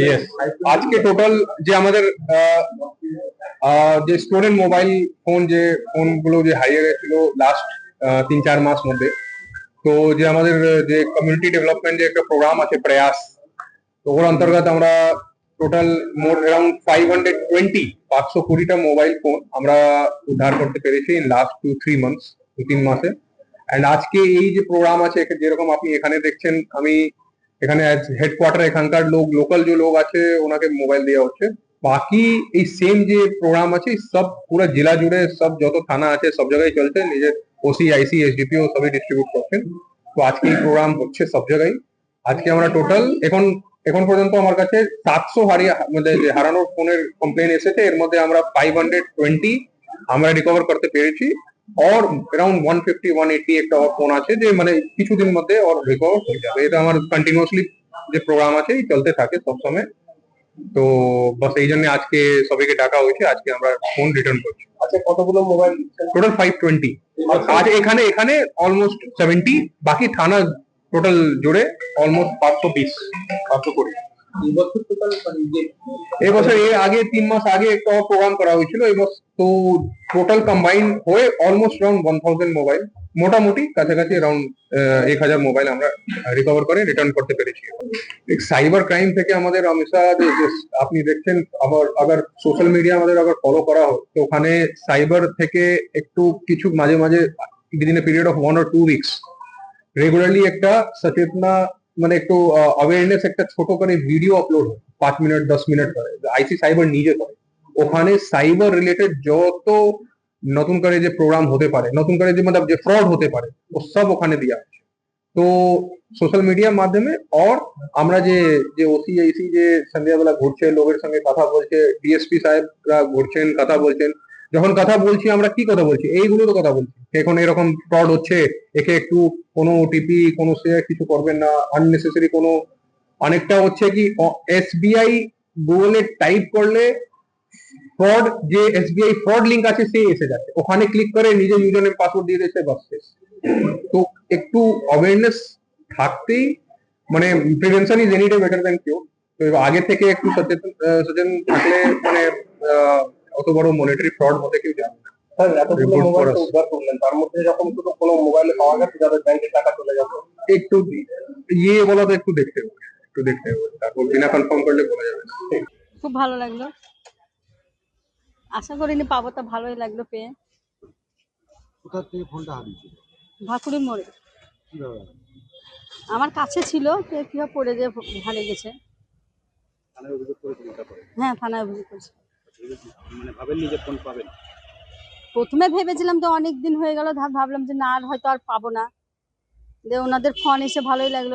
Yes আজকে total যে আমাদের আহ, আহ, যে স্টোরেন মোবাইল ফোন যে ফোনগুলো যে হারিয়ে গেছিল লাস্ট তিন চার মাস মধ্যে তো যে আমাদের যে কমিউনিটি ডেভেলপমেন্ট যে একটা প্রোগ্রাম আছে প্রয়াস তো ওর অন্তর্গত আমরা total more around five hundred twenty পাঁচশো কুড়িটা মোবাইল ফোন আমরা উদ্ধার করতে পেরেছি in last two three months দু তিন মাসে অ্যান্ড আজকে এই যে প্রোগ্রাম আছে এখানে যেরকম আপনি এখানে দেখছেন আমি এখানে হেডকোয়ার্টার এখানকার লোক লোকাল যে লোক আছে, ওনাকে মোবাইল দেওয়া হচ্ছে। বাকি এই সেম যে প্রোগ্রাম আছে সব পুরো জেলা জুড়ে সব যত থানা আছে, সব জায়গায় চলছে। নিজের ওসি আইসি এসডিপিও সবই ডিস্ট্রিবিউট করছেন। তো আজকে এই প্রোগ্রাম হচ্ছে সব জায়গায়। আজকে আমরা টোটাল এখন এখন পর্যন্ত আমার কাছে সাতশো হারিয়ে মানে হারানোর ফোনের কমপ্লেন এসেছে, এর মধ্যে আমরা ফাইভ হান্ড্রেড টোয়েন্টি আমরা রিকভার করতে পেরেছি। ওর around one fifty one eighty একটা ওর ফোন আছে যে মানে কিছুদিন মধ্যে ওর রেকর্ড হয়ে যাবে। এটা আমার কন্টিনিউসলি যে প্রোগ্রাম আছে চলতে থাকে সবসময়। তো বাস এই জন্য আজকে সবাইকে ডাকা হয়েছে আজকে আমরা ফোন রিটার্ন করছি। আচ্ছা কতগুলো মোবাইল টোটাল ফাইভ টোয়েন্টি আজ এখানে এখানে অলমোস্ট সেভেন্টি বাকি থানা টোটাল জুড়ে অলমোস্ট পাঁচশো পিস পাঁচশো কোটি এবছর এর আগে তিন মাস আগে একটা প্রোগ্রাম করা হয়েছিল এবছর তো টোটাল কম্বাইন হয়ে almost around one thousand mobile মোটামুটি কাছাকাছি অ্যারাউন্ড এক হাজার মোবাইল আমরা রিকভার করে রিটার্ন করতে পেরেছি। সাইবার ক্রাইম থেকে আমাদের যে আপনি দেখছেন, আবার আবার সোশ্যাল মিডিয়া আমাদের আবার ফলো করা হয় তো ওখানে সাইবার থেকে একটু কিছু মাঝে মাঝে within period of one or two weeks regularly একটা সচেতনা মানে একটু অ্যাওয়ারনেস একটা ছোট করে ভিডিও আপলোড হয়, পাঁচ মিনিট দশ মিনিট করে। আইসি সাইবার নিজে করে। ওখানে সাইবার রিলেটেড যত নতুন করে যে প্রোগ্রাম হতে পারে, নতুন করে যে মানে যে ফ্রড হতে পারে, ও সব ওখানে দেওয়া আছে তো সোশ্যাল মিডিয়ার মাধ্যমে অর আমরা যে যে ওসি আইসি যে সন্ধ্যাবেলা ঘুরছে, লোকের সঙ্গে কথা বলছে ডিএসপি সাহেবরা ঘুরছেন, কথা বলছেন, যখন কথা বলছি আমরা কি কথা বলছি? এইগুলো তো কথা বলছি। এখন এরকম ফ্রড হচ্ছে, একে একটু কোনো ওটিপি কোনো শেয়ার কিছু করবেন না আননেসেসারি কোনো, অনেকটা হচ্ছে কি এসবিআই গুগলে টাইপ করলে ফ্রড যে এসবিআই ফ্রড লিংক আছে সে এসে যাচ্ছে। ওখানে ক্লিক করে নিজের ইউজার নেম পাসওয়ার্ড দিয়ে দিয়েছে বাস শেষ। তো একটু অ্যাওয়ারনেস থাকতেই মানে prevention is any day better than cure তো আগে থেকে একটু সচেতন সচেতন থাকলে মানে আহ, অত বড় মনিটারি ফ্রড হতে কেউ জানে না। তার মধ্যে এরকম কোনো মোবাইলে পাওয়া গেছে যাদের ব্যাংকে টাকা চলে যাবে একটু ইয়ে বলা তো একটু দেখতে হবে একটু দেখতে হবে। তারপর বিনা কনফার্ম করলে বলা যাবে না। খুব ভালো লাগল। আশা করিনি পাবো তা ভালোই লাগল পেয়ে। কোথা থেকে ফোনটা হারিয়েছিল? ভাকুড়ির মোড়ে। কীভাবে? আমার কাছে ছিল তো কীভাবে পড়ে যে হারিয়ে গেছে। থানায় অভিযোগ করেছিল তারপরে? হ্যাঁ থানায় অভিযোগ করছে মানে ভাবেননি যে ফোন পাবেন? প্রথমে ভেবেছিলাম তো অনেক দিন হয়ে গেল ভাবলাম যে না আর হয়তো আর পাবো না। যে ওনাদের ফোন এসে ভালোই লাগল।